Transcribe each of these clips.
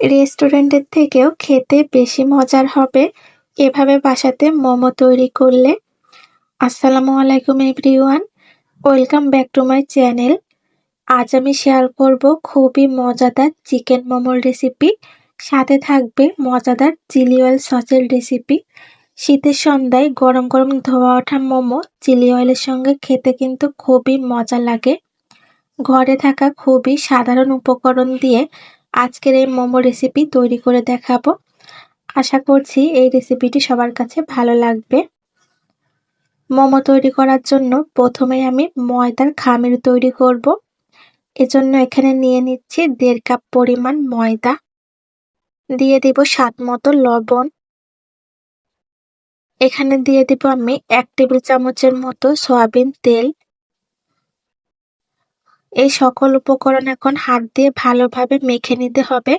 রেস্টুরেন্টের থেকেও খেতে বেশি মজার হবে। এভাবে বাসাতে মোমো তৈরি করলে। আসসালামু আলাইকুম everyone, welcome back to my channel. আজ আমি শেয়ার করব খুবই মজাদার চিকেন মোমোর রেসিপি। সাথে থাকবে মজাদার চিলি অয়েল সসের রেসিপি। শীতের সন্ধ্যায় গরম গরম ধোয়া ওঠা মোমো চিলি অয়েলের সঙ্গে খেতে কিন্তু খুবই মজা লাগে। ঘরে থাকা খুবই সাধারণ উপকরণ দিয়ে আজকের এই মোমো রেসিপি তৈরি করে দেখাবো। আশা করছি এই রেসিপিটি সবার কাছে ভালো লাগবে। মোমো তৈরি করার জন্য প্রথমে আমি ময়দার খামির তৈরি করব। এজন্য এখানে নিয়ে নিচ্ছি দেড় কাপ পরিমাণ ময়দা। দিয়ে দিব স্বাদ মতো লবণ। এখানে দিয়ে দিব আমি এক টেবিল চামচের মতো সয়াবিন তেল। এই সকল উপকরণ এখন হাত দিয়ে ভালোভাবে মেখে নিতে হবে।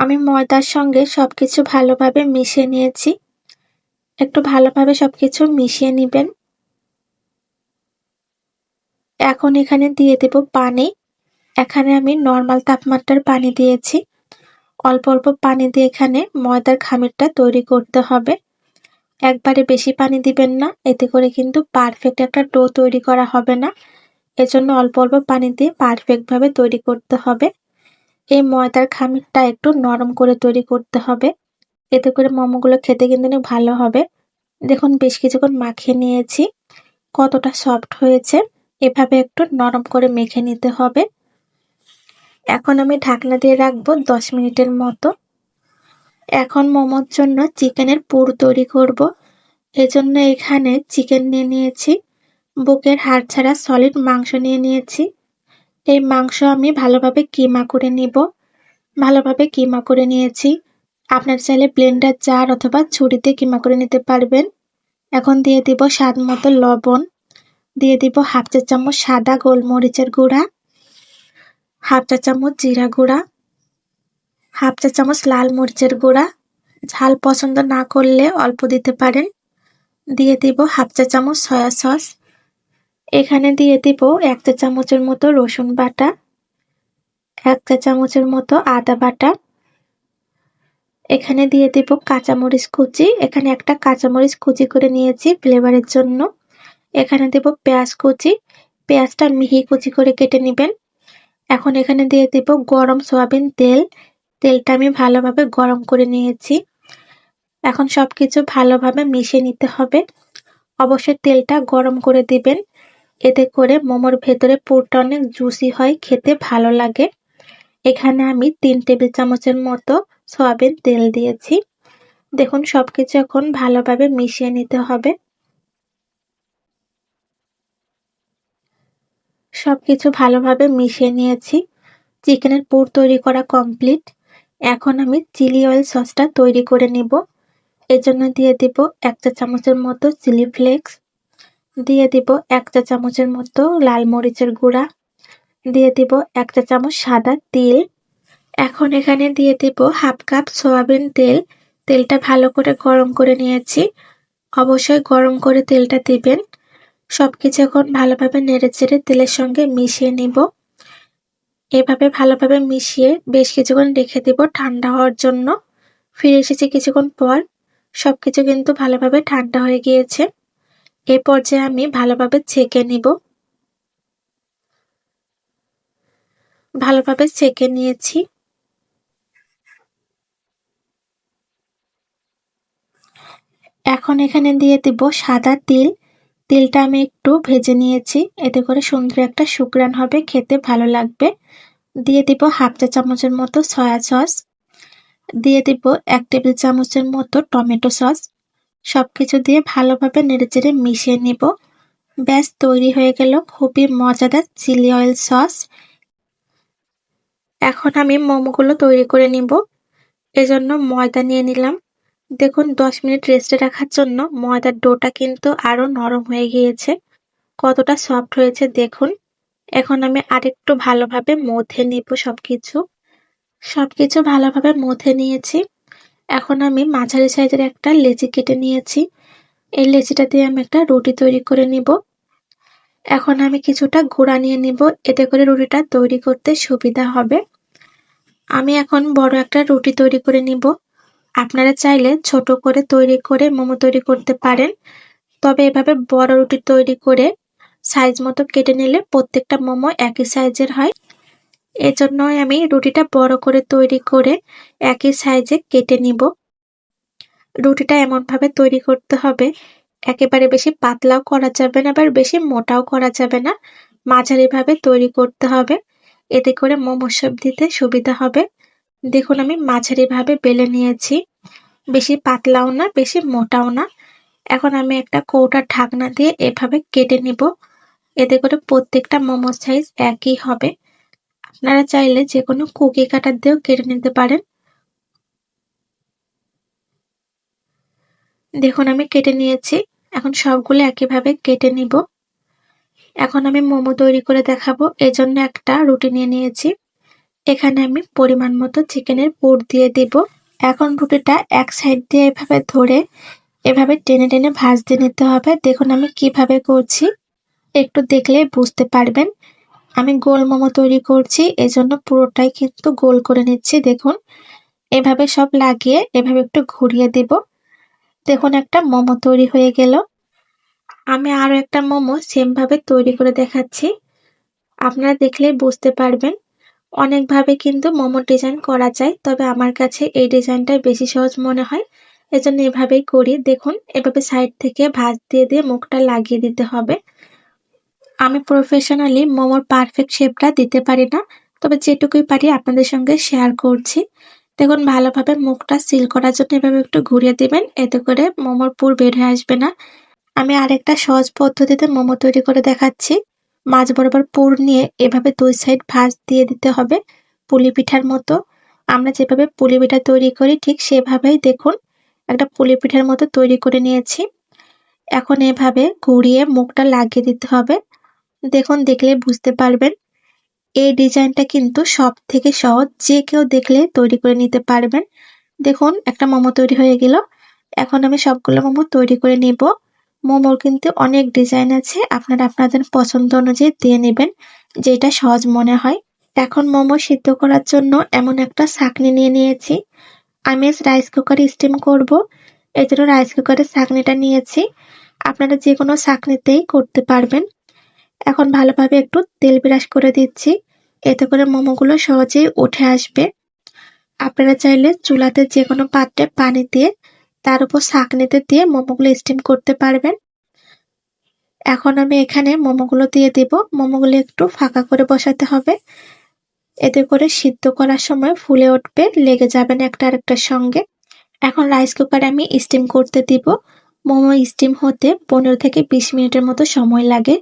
আমি ময়দার সঙ্গে সবকিছু ভালোভাবে মিশিয়ে নিয়েছি। একটু ভালোভাবে সবকিছু মিশিয়ে নেবেন। এখন এখানে দিয়ে দেব পানি। এখানে আমি নর্মাল তাপমাত্রার পানি দিয়েছি। অল্প অল্প পানি দিয়ে এখানে ময়দার খামিরটা তৈরি করতে হবে। একবারে বেশি পানি দিবেন না, এতে করে কিন্তু পারফেক্ট একটা ডো তৈরি করা হবে না। এজন্য অল্প অল্প পানি দিয়ে পারফেক্টভাবে তৈরি করতে হবে। এই ময়দার খামিরটা একটু নরম করে তৈরি করতে হবে। এতে করে মোমোগুলো খেতে কিন্তু অনেক ভালো হবে। দেখুন, বেশ কিছুক্ষণ মাখিয়ে নিয়েছি। কতটা সফট হয়েছে, এভাবে একটু নরম করে মেখে নিতে হবে। এখন আমি ঢাকনা দিয়ে রাখব দশ মিনিটের মতো। এখন মোমোর জন্য চিকেনের পুর তৈরি করব। এজন্য এখানে চিকেন নিয়ে নিয়েছি, বুকের হাড় ছাড়া সলিড মাংস নিয়ে নিয়েছি। এই মাংস আমি ভালোভাবে কিমা করে নিব। ভালোভাবে কিমা করে নিয়েছি। আপনার চাইলে ব্লেন্ডার জার অথবা ছুরিতে কিমা করে নিতে পারবেন। এখন দিয়ে দিব স্বাদ মতো লবণ। দিয়ে দিব হাফ চা চামচ সাদা গোলমরিচের গুঁড়া, হাফ চা চামচ জিরা গুঁড়া হাফ চা চামচ লাল মরিচের গুঁড়া। ঝাল পছন্দ না করলে অল্প দিতে পারেন। দিয়ে দিব হাফ চা চামচ সয়া সস। এখানে দিয়ে দিব এক চা চামচের মতো রসুন বাটা, এক চা চামচের মতো আদা বাটা। এখানে দিয়ে দিব কাঁচামরিচ কুচি। এখানে একটা কাঁচামরিচ কুচি করে নিয়েছি ফ্লেভারের জন্য। এখানে দেব পেঁয়াজ কুচি। পেঁয়াজটা মিহি কুচি করে কেটে নেবেন। এখন এখানে দিয়ে দেব গরম সয়াবিন তেল। তেলটা আমি ভালোভাবে গরম করে নিয়েছি। এখন সব কিছু ভালোভাবে মিশিয়ে নিতে হবে। অবশ্যই তেলটা গরম করে দিবেন। এতে করে মোমোর ভেতরে পুরটা অনেক জুসি হয়, খেতে ভালো লাগে। এখানে আমি তিন টেবিল চামচের মতো সয়াবিন তেল দিয়েছি। দেখুন সব কিছু এখন ভালোভাবে মিশিয়ে নিতে হবে। সব কিছু ভালোভাবে মিশিয়ে নিয়েছি। চিকেনের পুর তৈরি করা কমপ্লিট। এখন আমি চিলি অয়েল সসটা তৈরি করে নিব। এজন্য দিয়ে দিব এক চা চামচের মতো চিলি ফ্লেক্স দিয়ে দিব এক চা চামচের মতো লাল মরিচের গুঁড়া। দিয়ে দিব এক চা চামচ সাদা তিল। এখন এখানে দিয়ে দিব হাফ কাপ সয়াবিন তেল। তেলটা ভালো করে গরম করে নিয়েছি। অবশ্যই গরম করে তেলটা দিবেন। সব কিছু এখন ভালোভাবে নেড়ে চেড়ে তেলের সঙ্গে মিশিয়ে নিব। এভাবে ভালোভাবে মিশিয়ে বেশ কিছুক্ষণ রেখে দিব ঠান্ডা হওয়ার জন্য। ফিরে এসেছি কিছুক্ষণ পর। সব কিছু কিন্তু ভালোভাবে ঠান্ডা হয়ে গিয়েছে। এ পর্যায়ে আমি ভালোভাবে ছেঁকে নিব। ভালোভাবে ছেঁকে নিয়েছি। এখন এখানে দিয়ে দিব সাদা তিল। তিলটা আমি একটু ভেজে নিয়েছি। এতে করে সুন্দর একটা শুকরান হবে, খেতে ভালো লাগবে। দিয়ে দিব হাফ চা চামচের মতো সয়া সস। দিয়ে দিব এক টেবিল চামচের মতো টমেটো সস। সব কিছু দিয়ে ভালোভাবে নেড়েচেড়ে মিশিয়ে নিব। ব্যাস, তৈরি হয়ে গেল খুবই মজাদার চিলি অয়েল সস। এখন আমি মোমোগুলো তৈরি করে নিব। এজন্য ময়দা নিয়ে নিলাম। দেখুন, দশ মিনিট রেস্টে রাখার জন্য ময়দার ডোটা কিন্তু আরও নরম হয়ে গিয়েছে। কতটা সফট হয়েছে দেখুন। এখন আমি আরেকটু ভালোভাবে মথে কিছু সব কিছু ভালোভাবে মথে নিয়েছি। এখন আমি মাঝারি সাইজের একটা লেচি কেটে নিয়েছি। এই লেচিটা দিয়ে আমি একটা রুটি তৈরি করে নিব। এখন আমি কিছুটা গুঁড়া নিয়ে নিব। এতে করে রুটিটা তৈরি করতে সুবিধা হবে। আমি এখন বড় একটা রুটি তৈরি করে নিব। আপনারা চাইলে ছোট করে তৈরি করে মোমো তৈরি করতে পারেন। তবে এভাবে বড় রুটি তৈরি করে সাইজ মতো কেটে নিলে প্রত্যেকটা মোমো একই সাইজের হয়। এজন্যই আমি রুটিটা বড় করে তৈরি করে একই সাইজে কেটে নিব। রুটিটা এমনভাবে তৈরি করতে হবে, একেবারে বেশি পাতলাও করা যাবে না আবার বেশি মোটাও করা যাবে না। মাঝারিভাবে তৈরি করতে হবে, এতে করে মোমো সব দিতে সুবিধা হবে। দেখুন, আমি মাঝারিভাবে বেলে নিয়েছি। বেশি পাতলাও না, বেশি মোটাও না। এখন আমি একটা কৌটার ঢাকনা দিয়ে এভাবে কেটে নিব। এতে করে প্রত্যেকটা মোমো সাইজ একই হবে। আপনারা চাইলে যে কোনো কুকি কাটার দিয়েও কেটে নিতে পারেন। দেখুন, আমি কেটে নিয়েছি। এখন সবগুলো একইভাবে কেটে নিব। এখন আমি মোমো তৈরি করে দেখাবো। এজন্য একটা রুটি নিয়ে নিয়েছি। এখানে আমি পরিমাণ মতো চিকেনের পুর দিয়ে দিব। এখন রুটিটা এক সাইড দিয়ে এভাবে ধরে, এভাবে টেনে টেনে ভাজতে নিতে হবে। দেখুন আমি কীভাবে করছি। একটু দেখলে বুঝতে পারবেন। আমি গোল মোমো তৈরি করছি, এজন্য পুরোটাই কিন্তু গোল করে নিচ্ছি। দেখুন, এভাবে সব লাগিয়ে এভাবে একটু ঘুরিয়ে দিব। দেখুন একটা মোমো তৈরি হয়ে গেল। আমি আরও একটা মোমো সেমভাবে তৈরি করে দেখাচ্ছি। আপনারা দেখলেই বুঝতে পারবেন। অনেকভাবে কিন্তু মোমো ডিজাইন করা যায়, তবে আমার কাছে এই ডিজাইনটাই বেশি সহজ মনে হয়। এজন্য এভাবেই করি। দেখুন, এভাবে সাইড থেকে ভাঁজ দিয়ে দিয়ে মুখটা লাগিয়ে দিতে হবে। আমি প্রফেশনালি মোমোর পারফেক্ট শেপটা দিতে পারি না, তবে যেটুকুই পারি আপনাদের সঙ্গে শেয়ার করছি। দেখুন, ভালোভাবে মুখটা সিল করার জন্য এভাবে একটু ঘুরিয়ে দিবেন, এতে করে মোমোর পুর বের হয়ে আসবে না। আমি আরেকটা সহজ পদ্ধতিতে মোমো তৈরি করে দেখাচ্ছি। মাছ বরাবর পুর নিয়ে এভাবে দুই সাইড ভাঁজ দিয়ে দিতে হবে পুলি পিঠার মতো। আমরা যেভাবে পুলি পিঠা তৈরি করি ঠিক সেভাবেই দেখুন একটা পুলি পিঠার মতো তৈরি করে নিয়েছি। এখন এভাবে ঘুরিয়ে মুখটা লাগিয়ে দিতে হবে। দেখুন, দেখলে বুঝতে পারবেন। এই ডিজাইনটা কিন্তু সব থেকে সহজ, যে কেউ দেখলে তৈরি করে নিতে পারবেন। দেখুন, একটা মোমো তৈরি হয়ে গেল। এখন আমি সবগুলো মোমো তৈরি করে নিব। মোমোর কিন্তু অনেক ডিজাইন আছে। আপনারা আপনাদের পছন্দ অনুযায়ী দিয়ে নেবেন, যেটা সহজ মনে হয়। এখন মোমো সিদ্ধ করার জন্য এমন একটা ছাকনি নিয়ে নিয়েছি। আমি রাইস কুকারে স্টিম করব। এই জন্য রাইস কুকারের ছাকনিটা নিয়েছি। আপনারা যে কোনো ছাকনিতেই করতে পারবেন। এখন ভালোভাবে একটু তেল ব্রাশ করে দিচ্ছি। এতে করে মোমোগুলো সহজেই উঠে আসবে। আপনারা চাইলে চুলাতে যে কোনো পাত্রে পানি দিয়ে তার উপর ছাঁকনিতে দিয়ে মোমোগুলো স্টিম করতে পারবেন। এখন আমি এখানে মোমোগুলো দিয়ে দিব। মোমোগুলো একটু ফাঁকা করে বসাতে হবে। এতে করে সিদ্ধ করার সময় ফুলে উঠবে, লেগে যাবে না একটা আরেকটার সঙ্গে। এখন রাইস কুকারে আমি স্টিম করতে দিব। মোমো স্টিম হতে পনেরো থেকে বিশ মিনিটের মতো সময় লাগে।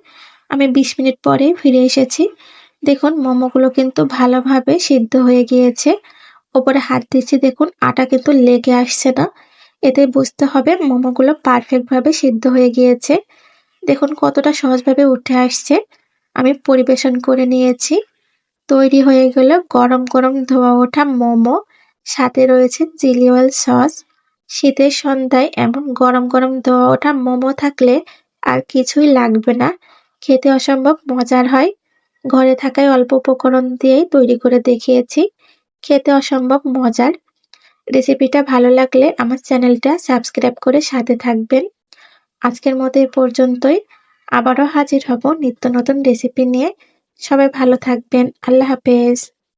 আমি বিশ মিনিট পরে ফিরে এসেছি। দেখুন, মোমোগুলো কিন্তু ভালোভাবে সিদ্ধ হয়ে গিয়েছে। ওপরে হাত দিচ্ছি, দেখুন, আটা কিন্তু লেগে আসছে না। এতে বুঝতে হবে মোমোগুলো পারফেক্টভাবে সিদ্ধ হয়ে গিয়েছে। দেখুন কতটা সহজভাবে উঠে আসছে। আমি পরিবেশন করে নিয়েছি। তৈরি হয়ে গেল গরম গরম ধোয়া ওঠা মোমো। সাথে রয়েছে চিলি অয়েল সস শীতের সন্ধ্যায় এমন গরম গরম ধোয়া ওঠা মোমো থাকলে আর কিছুই লাগবে না। খেতে অসম্ভব মজার হয়। ঘরে থাকায় অল্প উপকরণ দিয়েই তৈরি করে দেখিয়েছি। খেতে অসম্ভব মজার। রেসিপিটা ভালো লাগলে আমার চ্যানেলটা সাবস্ক্রাইব করে সাথে থাকবেন। আজকের মতো এ পর্যন্তই। আবারও হাজির হব নিত্য নতুন রেসিপি নিয়ে। সবাই ভালো থাকবেন। আল্লাহ হাফেজ।